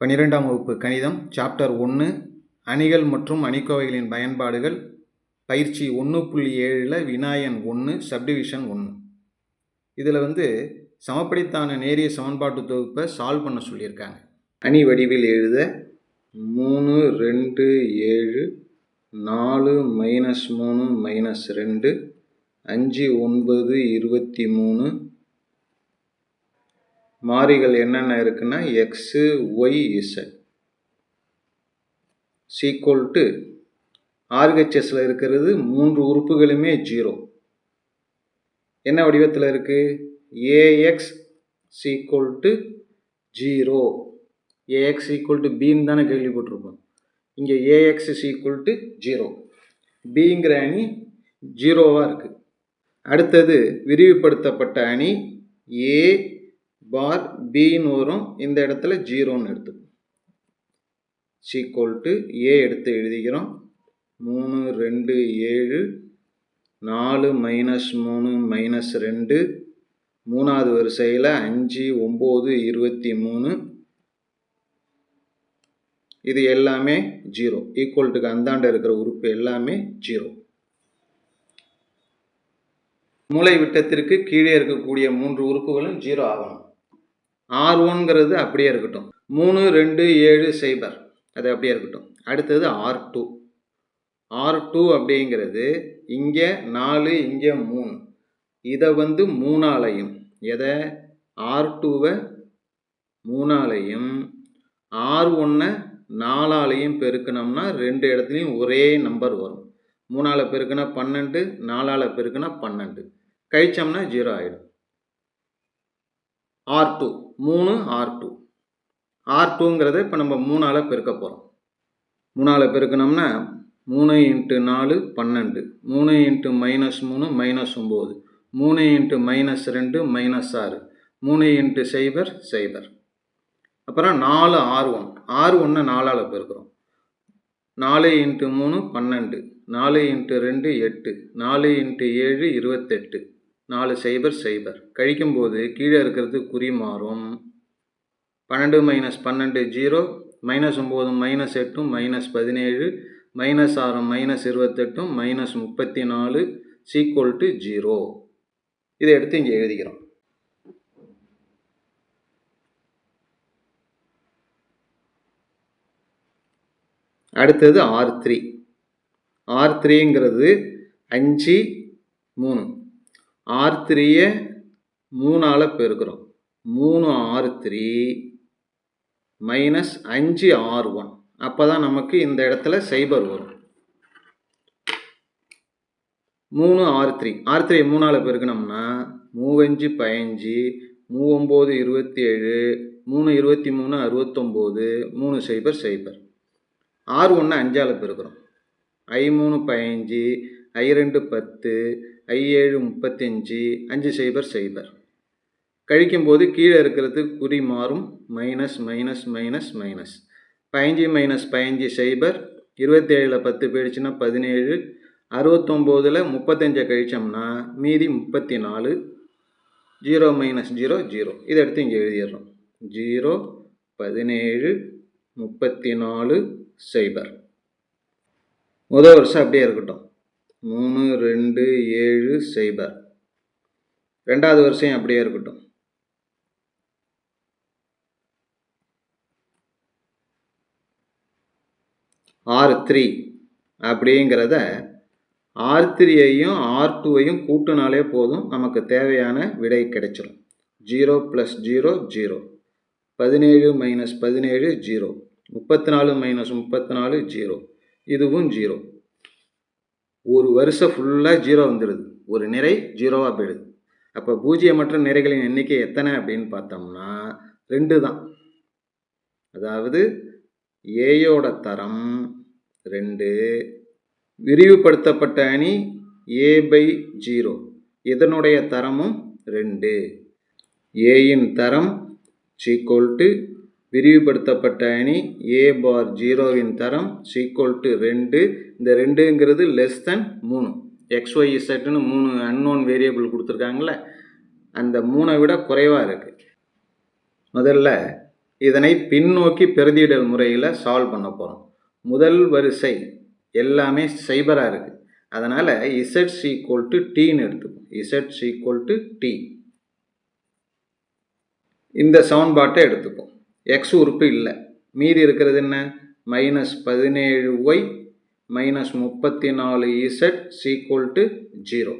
பன்னிரெண்டாம் வகுப்பு கணிதம் சாப்டர் ஒன்று அணிகள் மற்றும் அணிக்கோவைகளின் பயன்பாடுகள் பயிற்சி ஒன்று புள்ளி ஏழில் வினாயன் ஒன்று சப்டிவிஷன் ஒன்று இதில் வந்து சமப்படித்தான நேரிய சமன்பாட்டு தொகுப்பை சால்வ் பண்ண சொல்லியிருக்காங்க. அணி வடிவில் எழுத மூணு ரெண்டு ஏழு நாலு மைனஸ் மூணு மைனஸ் ரெண்டு அஞ்சு ஒன்பது இருபத்தி மூணு மாறிகள் என்னென்ன இருக்குன்னா x y z equal to ஆர்ஹெச்எஸில் இருக்கிறது மூன்று உறுப்புகளுமே ஜீரோ என்ன வடிவத்தில் இருக்குது AX equal to zero AX equal to பின்னு தானே கேள்விப்பட்டிருப்போம். இங்கே AX is equal to zero பிங்கிற அணி ஜீரோவாக இருக்குது அடுத்தது விரிவுபடுத்தப்பட்ட அணி ஏ பார் பின்னு வரும். இந்த இடத்துல ஜீரோன்னு எடுத்துக்கணும் சீக்வல் டு ஏ எடுத்து எழுதிக்கிறோம். மூணு ரெண்டு ஏழு நாலு மைனஸ் மூணு மைனஸ் ரெண்டு. மூணாவது வரிசையில் அஞ்சு ஒம்பது இருபத்தி மூணு. இது எல்லாமே ஜீரோ. ஈக்குவல்ட்டுக்கு அந்தாண்ட இருக்கிற உறுப்பு எல்லாமே ஜீரோ. மூளை விட்டத்திற்கு கீழே இருக்கக்கூடிய மூன்று உறுப்புகளும் ஜீரோ ஆகணும். ஆர் ஒன்ங்கிறது அப்படியே இருக்கட்டும். மூணு ரெண்டு ஏழு சைபர். அது அப்படியே இருக்கட்டும். அடுத்தது ஆர் டூ. ஆர் டூ அப்படிங்கிறது இங்கே நாலு இங்கே மூணு. இதை வந்து மூணாலையும். எதை? ஆர் டூவை மூணாலையும். ஆர் ஒன்னை நாலாலையும் பெருக்கணும்னா ரெண்டு இடத்துலையும் ஒரே நம்பர் வரும். மூணால் பெருக்குனா பன்னெண்டு நாலால் பெருக்குனா பன்னெண்டு. கழிச்சோம்னா ஜீரோ ஆகிடும் ஆர் டூ மூணு ஆர் டூ ஆர் டூங்கிறத இப்போ நம்ம மூணால் பெருக்க போகிறோம் மூணால் பெருக்கணும்னா மூணு இன்ட்டு நாலு பன்னெண்டு. மூணு இன்ட்டு மைனஸ் மூணு மைனஸ் ஒம்பது மூணு இன்ட்டு மைனஸ் ரெண்டு மைனஸ் ஆறு. மூணு இன்ட்டு சைபர் சைபர். அப்புறம் நாலு ஆறு ஒன் ஆறு ஒன்று நாலால் பெருக்கிறோம். நாலு இன்ட்டு மூணு பன்னெண்டு. நாலு இன்ட்டு ரெண்டு எட்டு. நாலு இன்ட்டு ஏழு இருபத்தெட்டு. நாலு சைபர் சைபர். கழிக்கும்போது கீழே இருக்கிறது குறி மாறும். பன்னெண்டு மைனஸ் பன்னெண்டு ஜீரோ மைனஸ் ஒம்பது மைனஸ் எட்டும் மைனஸ் பதினேழு மைனஸ் ஆறு மைனஸ் இருபத்தெட்டும் மைனஸ் முப்பத்தி நாலு சீக்குவல் டு ஜீரோ இதை எடுத்து இங்கே எழுதிக்கிறோம். அடுத்தது ஆர் த்ரீ ஆர் த்ரீங்கிறது அஞ்சு மூணு. ஆர் த்ரீயை மூணால் பெருக்கிறோம். மூணு ஆர் த்ரீ மைனஸ் அஞ்சு ஆர் ஒன். அப்போ தான் நமக்கு இந்த இடத்துல சைபர் வரும். மூணு ஆர் த்ரீ ஆர் த்ரீ மூணால் பெருக்கணும்னா மூவஞ்சு பதினஞ்சு மூவொம்போது இருபத்தி ஏழு மூணு இருபத்தி மூணு அறுபத்தொம்போது மூணு சைபர் சைபர். ஆறு ஒன்று அஞ்சால் பெருக்கிறோம். ஐ மூணு பதினஞ்சு ஐ ரெண்டு பத்து ஐ ஏழு முப்பத்தஞ்சு அஞ்சு சைபர் சைபர். கழிக்கும்போது கீழே இருக்கிறது குறி மாறும் மைனஸ் மைனஸ் மைனஸ் மைனஸ். பதினஞ்சு மைனஸ் பதினஞ்சு சைபர் இருபத்தேழில் பத்து போயிடுச்சுன்னா பதினேழு. அறுபத்தொம்போதில் முப்பத்தஞ்சை கழித்தோம்னா மீதி முப்பத்தி நாலு ஜீரோ மைனஸ் ஜீரோ ஜீரோ. இதை எடுத்து இங்கே எழுதிடுறோம். ஜீரோ பதினேழு முப்பத்தி நாலு சைபர். முதல் வருஷம் அப்படியே இருக்கட்டும். மூணு ரெண்டு ஏழு சைபர். ரெண்டாவது வருஷம் அப்படியே இருக்கட்டும். ஆர் த்ரீ அப்படிங்கிறத ஆர் த்ரீயையும் ஆர் டூவையும் கூட்டினாலே போதும் நமக்கு தேவையான விடை கிடைச்சிரும். Zero plus zero zero. பதினேழு மைனஸ் பதினேழு ஜீரோ. முப்பத்தி நாலு மைனஸ் முப்பத்தி நாலு ஜீரோ. இதுவும் ஜீரோ. ஒரு வருஷம் ஃபுல்லாக ஜீரோ வந்துடுது ஒரு நிறை ஜீரோவாக போயிடுது. அப்போ பூஜ்ஜியமற்ற நிறைகளின் எண்ணிக்கை எத்தனை அப்படின்னு பார்த்தோம்னா ரெண்டு தான். அதாவது ஏயோட தரம் ரெண்டு. விரிவுபடுத்தப்பட்ட அணி ஏ பை ஜீரோ இதனுடைய தரமும் ரெண்டு. ஏயின் தரம் சீக்வல் டு விரிவுபடுத்தப்பட்ட அணி ஏ பார் ஜீரோவின் தரம் சீக்வல் டு ரெண்டு. இந்த ரெண்டுங்கிறது லெஸ் தென் மூணு. எக்ஸ்ஒய் இசட்னு மூணு அன்னோன் வேரியபிள் கொடுத்துருக்காங்கள அந்த மூணை விட குறைவாக இருக்குது முதல்ல இதனை பின்னோக்கி பிரதியிடல் முறையில் சால்வ் பண்ண போகிறோம் முதல் வரிசை எல்லாமே சைபராக இருக்குது அதனால் இசட் சீக்வல் டு டீன்னு எடுத்துப்போம் இசட் சீக்வல் டு டி இந்த சவுண்ட்பாட்டை எடுத்துப்போம் எக்ஸ் உறுப்பு இல்லை. மீதி இருக்கிறது என்ன? மைனஸ் பதினேழு ஒய் மைனஸ் முப்பத்தி நாலு z equal to zero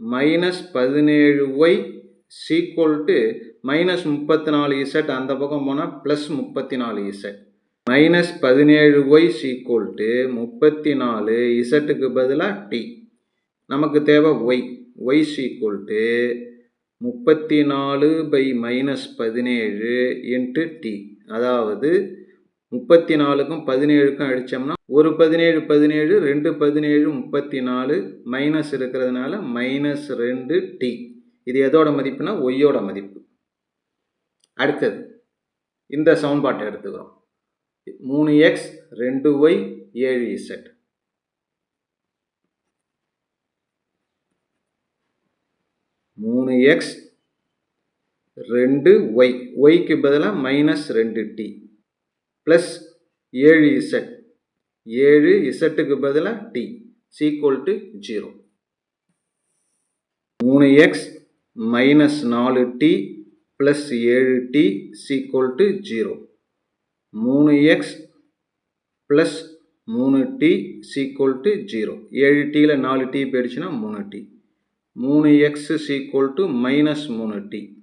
minus பதினேழு ஒய் சீக்வல் டு மைனஸ் முப்பத்தி நாலு இசட் அந்த பக்கம் போனால் ப்ளஸ் முப்பத்தி நாலு இசட் மைனஸ் பதினேழு ஒய் சீக்வல் டு முப்பத்தி நாலு இசட்டுக்கு பதிலாக டி நமக்கு தேவை ஒய் ஒய் சீக்வல் டு முப்பத்தி நாலு பை மைனஸ் பதினேழு இன்ட்டு டி. அதாவது முப்பத்தி நாலுக்கும் பதினேழுக்கும் அடித்தோம்னா ஒரு பதினேழு பதினேழு ரெண்டு பதினேழு முப்பத்தி நாலு மைனஸ் இருக்கிறதுனால மைனஸ் ரெண்டு டி. இது எதோட மதிப்புனா ஒய்யோட மதிப்பு. அடுத்தது இந்த சவுண்ட்பாட்டை எடுத்துக்கிறோம். மூணு எக்ஸ் ரெண்டு ஒய் ஏழு இசட். மூணு எக்ஸ் ரெண்டு ஒய் ஒய்க்கு பதிலாக மைனஸ் ரெண்டு டி ப்ளஸ் ஏழு இசட் ஏழு இசட்டுக்கு பதிலாக டி சீக்குவல் டு ஜீரோ மூணு எக்ஸ் மைனஸ் நாலு டி ப்ளஸ் ஏழு டி சீக்குவல் டு ஜீரோ மூணு எக்ஸ் ப்ளஸ் மூணு டி சீக்குவல் டு ஜீரோ ஏழு டியில் நாலு டி போயிடுச்சுன்னா மூணு டி மூணு எக்ஸ் சீக்குவல் டு மைனஸ் மூணு டி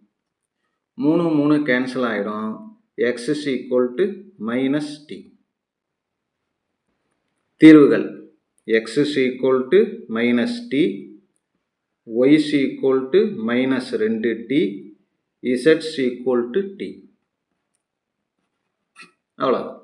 மூணு மூணு கேன்சல் ஆகிடும் x equal to minus t தீர்வுகள். X equal to minus t y equal to minus ரெண்டு t z equal to t அவ்வளோ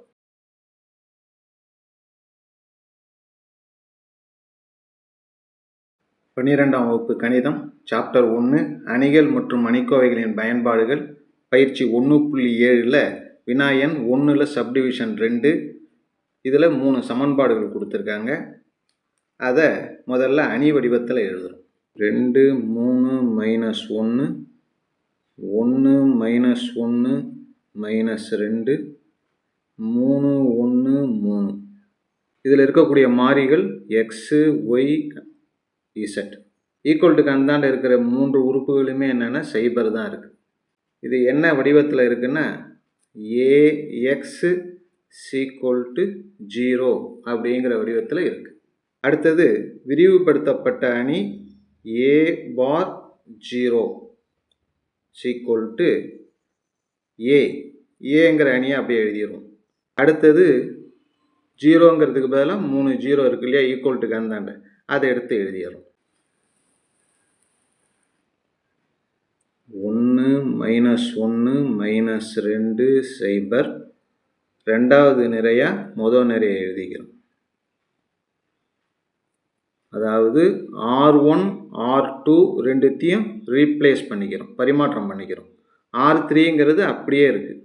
பன்னிரெண்டாம் வகுப்பு கணிதம் சாப்டர் ஒன்று அணிகள் மற்றும் அணிக்கோவைகளின் பயன்பாடுகள் பயிற்சி ஒன்று புள்ளி ஏழில் வினாயன் ஒன்றில் சப்டிவிஷன் ரெண்டு இதில் மூணு சமன்பாடுகள் கொடுத்துருக்காங்க. அதை முதல்ல அணி வடிவத்தில் எழுதுகிறோம் ரெண்டு மூணு மைனஸ் ஒன்று ஒன்று மைனஸ் ஒன்று மைனஸ் ரெண்டு மூணு ஒன்று மூணு. இதில் இருக்கக்கூடிய மாறிகள் எக்ஸு ஒய் இசட் ஈக்குவல் டுக்கு அந்தாண்ட இருக்கிற மூன்று உறுப்புகளுமே என்னென்னா சைபர் தான் இருக்குது இது என்ன வடிவத்தில் இருக்குன்னா ஏஎக்ஸு சீக்குவல் டு ஜீரோ அப்படிங்கிற வடிவத்தில் இருக்குது அடுத்தது விரிவுபடுத்தப்பட்ட அணி A bar zero equal to A ஏங்கிற அணியை அப்படியே எழுதிடுவோம். அடுத்தது ஜீரோங்கிறதுக்கு பதிலாக மூணு ஜீரோ இருக்கு இல்லையா? ஈக்குவல் டு கந்தாண்ட அதை எடுத்து எழுதிடுறோம். ஒன்று மைனஸ் ஒன்று மைனஸ் ரெண்டு சைபர் ரெண்டாவது நிறையா மொதல் நிறைய எழுதிக்கிறோம். அதாவது ஆர் ஒன் ஆர் டூ ரெண்டுத்தையும் ரீப்ளேஸ் பண்ணிக்கிறோம் பரிமாற்றம் பண்ணிக்கிறோம். ஆர் த்ரீங்கிறது அப்படியே இருக்குது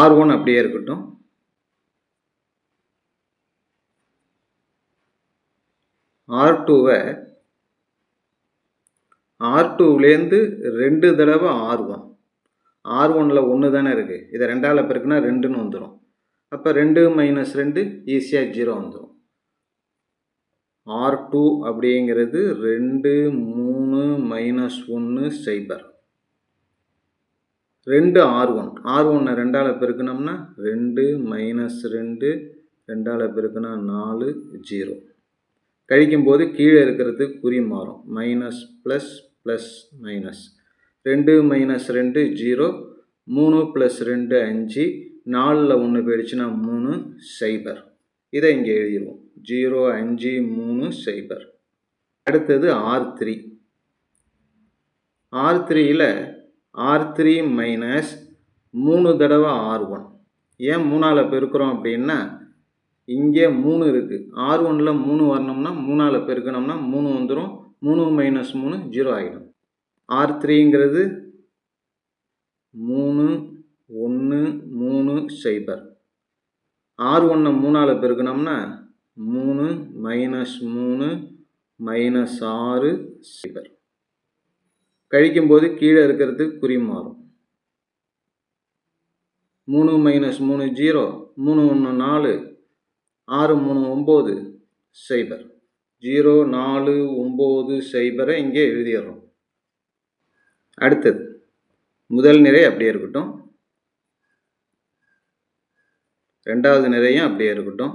ஆர் ஒன் அப்படியே இருக்கட்டும். ஆர் டூவை ஆர் டூலேருந்து ரெண்டு தடவை ஆர் ஒன் ஆர் ஒனில் ஒன்று தானே இருக்குது இதை ரெண்டாவில் பெருக்குனா ரெண்டுன்னு வந்துடும் அப்போ ரெண்டு மைனஸ் ரெண்டு ஈஸியாக ஜீரோ வந்துடும் ஆர் டூ அப்படிங்கிறது ரெண்டு மூணு மைனஸ் ஒன்று சைபர் ரெண்டு ஆர் ஒன் ஆர் ஒன்னை ரெண்டால் பெருக்கணும்னா ரெண்டு மைனஸ் ரெண்டு ரெண்டால் பெருக்குனா நாலு ஜீரோ கழிக்கும்போது கீழே இருக்கிறது குறி மாறும். Minus plus plus minus. ரெண்டு மைனஸ் ரெண்டு ஜீரோ மூணு ப்ளஸ் ரெண்டு அஞ்சு நாலில் ஒன்று போயிடுச்சுன்னா மூணு சைபர். இதை இங்கே எழுதிடுவோம். ஜீரோ அஞ்சு மூணு சைபர். அடுத்தது ஆர் த்ரீ. ஆர் த்ரீயில் ஆர் த்ரீ மைனஸ் மூணு தடவை ஆர் ஒன். ஏன் மூணால் பெருக்கிறோம் அப்படின்னா இங்கே மூணு இருக்குது ஆர் ஒனில் மூணு வரணும்னா மூணால் பெருக்கணும்னா மூணு வந்துடும் மூணு மைனஸ் மூணு ஜீரோ ஆகிடும் ஆர் த்ரீங்கிறது மூணு ஒன்று மூணு சைபர் ஆர் ஒன்றை மூணால் பெருக்கணும்னா மூணு மைனஸ் மூணு மைனஸ் ஆறு சைபர் கழிக்கும்போது கீழே இருக்கிறது குறி மாறும். மூணு மைனஸ் மூணு ஜீரோ மூணு ஒன்று நாலு ஆறு மூணு ஒம்பது சைபர். ஜீரோ நாலு ஒம்பது சைபரை இங்கே எழுதிடுறோம் அடுத்தது முதல் நிறை அப்படியே இருக்கட்டும். ரெண்டாவது நிறையும் அப்படியே இருக்கட்டும்.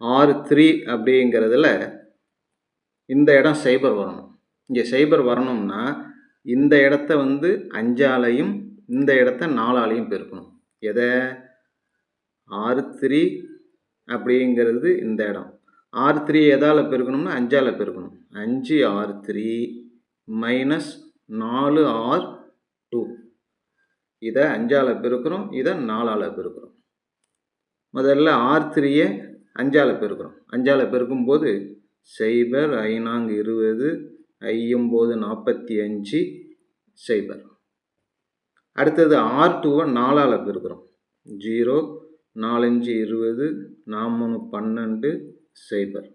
ஆறு த்ரீ அப்படிங்கிறதுல இந்த இடம் சைபர் வரணும். இங்கே சைபர் வரணும்னா இந்த இடத்த வந்து அஞ்சாலையும் இந்த இடத்த நாலாலையும் பெருக்கணும். எதை? ஆறு த்ரீ அப்படிங்கிறது இந்த இடம். ஆறு த்ரீ எதால் பெருக்கணும்னா அஞ்சால் பெருக்கணும். அஞ்சு ஆறு த்ரீ மைனஸ் நாலு ஆர் டூ. இதை அஞ்சால் பெருக்கிறோம் இதை நாலால் பெருக்கிறோம். முதல்ல ஆர் த்ரீயை அஞ்சால் பெருக்கிறோம். அஞ்சால் பெருக்கும்போது சைபர் ஐநாங்கு இருபது ஐயம்போது நாற்பத்தி அஞ்சு சைபர் அடுத்தது ஆர் டூவை நாலால் பெருக்கிறோம். ஜீரோ நாலஞ்சு இருபது நாமூணு பன்னெண்டு சைபர்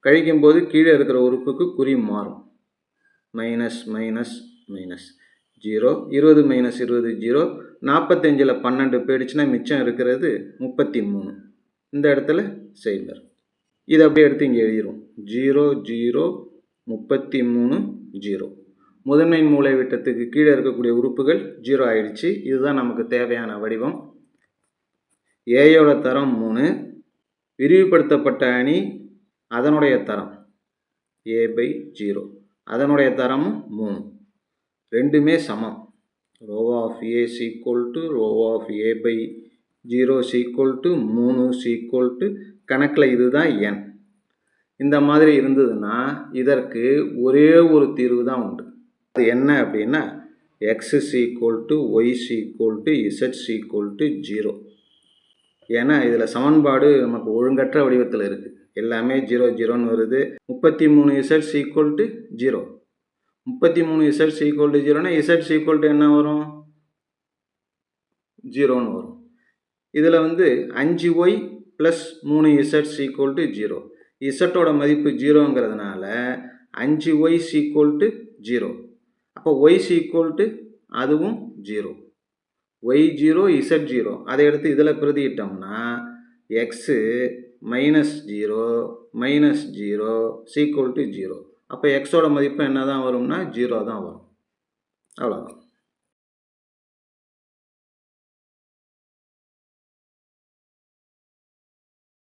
கழிக்கும்போது கீழே இருக்கிற உறுப்புக்கு குறி மாறும். Minus minus minus. ஜீரோ இருபது மைனஸ் இருபது ஜீரோ. நாற்பத்தஞ்சில் பன்னெண்டு போயிடுச்சுன்னா மிச்சம் இருக்கிறது முப்பத்தி மூணு இந்த இடத்துல சைபர் இதை அப்படியே எடுத்து இங்கே எழுதிரும் ஜீரோ ஜீரோ முப்பத்தி மூணு ஜீரோ. முதன்மை மூளை விட்டத்துக்கு கீழே இருக்கக்கூடிய உறுப்புகள் ஜீரோ ஆயிடுச்சு. இதுதான் நமக்கு தேவையான வடிவம். ஏயோட தரம் மூணு. விரிவுபடுத்தப்பட்ட அணி அதனுடைய தரம் ஏ பை ஜீரோ அதனுடைய தரமும் மூணு. ரெண்டுமே சமம். Rho of A equal to rho of A by zero equal to மூணு சீக்குவல் டு கணக்கில் இதுதான் என் இந்த மாதிரி இருந்ததுன்னா இதற்கு ஒரே ஒரு தீர்வு தான் உண்டு. அது என்ன அப்படின்னா x equal to y equal to z equal to zero ஏன்னா இதில் சமன்பாடு நமக்கு ஒழுங்கற்ற வடிவத்தில் இருக்குது எல்லாமே ஜீரோ ஜீரோன்னு வருது. முப்பத்தி மூணு இசட் ஈக்குவல் டு ஜீரோ முப்பத்தி மூணு இசட் ஈக்குவல் டு ஜீரோனா இசட் ஈக்குவல் டு என்ன வரும்? ஜீரோன்னு வரும். இதில் வந்து அஞ்சு ஒய் ப்ளஸ் மூணு இசட் ஈக்குவல் டு ஜீரோ இசட்டோட மதிப்பு ஜீரோங்கிறதுனால அஞ்சு ஒய் ஈக்குவல் டு ஜீரோ அப்போ ஒய் ஈக்குவல் டு அதுவும் zero y zero z zero அதை எடுத்து இதில் பிரதியிட்டோம்னா x minus zero minus zero equal to zero அப்போ எக்ஸோட மதிப்பு என்ன தான் வரும்னா ஜீரோ தான் வரும். அவ்வளோதான்